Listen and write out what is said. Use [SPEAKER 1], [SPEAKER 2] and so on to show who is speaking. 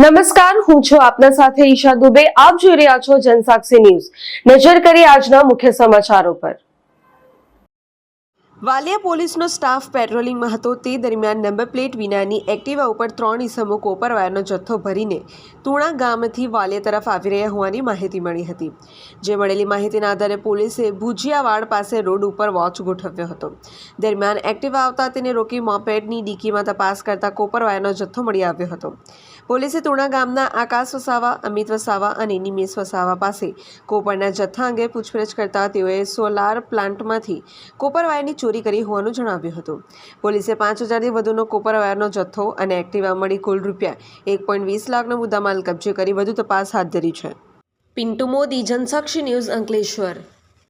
[SPEAKER 1] નમસ્કાર, હું છું આપના સાથે ઈશા દુબે. આપ જોઈ રહ્યા છો જનસાક્ષી ન્યૂઝ. નજર કરી આજના મુખ્ય સમાચારો પર. વાલિયા પોલીસનો સ્ટાફ પેટ્રોલિંગમાં હતો. તે દરમિયાન નંબર પ્લેટ વિનાની એક્ટિવા ઉપર ત્રણ ઇસમો કોપર વાયરનો જથ્થો ભરીને તુણા ગામથી વાલિયા તરફ આવી રહ્યા હોવાની માહિતી મળી હતી. જે મળેલી માહિતીના આધારે પોલીસે ભુજિયાવાડ પાસે રોડ ઉપર વોચ ગોઠવ્યો હતો. દરમિયાન એક્ટિવા આવતા તેને રોકી મોપેડની ડીકીમાં તપાસ કરતા કોપર વાયરનો જથ્થો મળી આવ્યો હતો. પોલીસે તુણા ગામના આકાશ વસાવા, અમિત વસાવા અને નિમેશ વસાવા પાસે કોપરના જથ્થા અંગે પૂછપરછ કરતા તેઓએ સોલાર પ્લાન્ટમાંથી કોપર વાયરની ચોરી કરી હોવાનું જણાવ્યું હતું. પોલીસે પાંચ હજારથી વધુનો કોપર વાયરનો જથ્થો અને એક્ટિવા મળી કુલ રૂપિયા એક પોઈન્ટ વીસ લાખનો મુદ્દામાલ કબજે કરી વધુ તપાસ હાથ ધરી છે. પિન્ટુ મોદી, જનસાક્ષી ન્યૂઝ અંકલેશ્વર.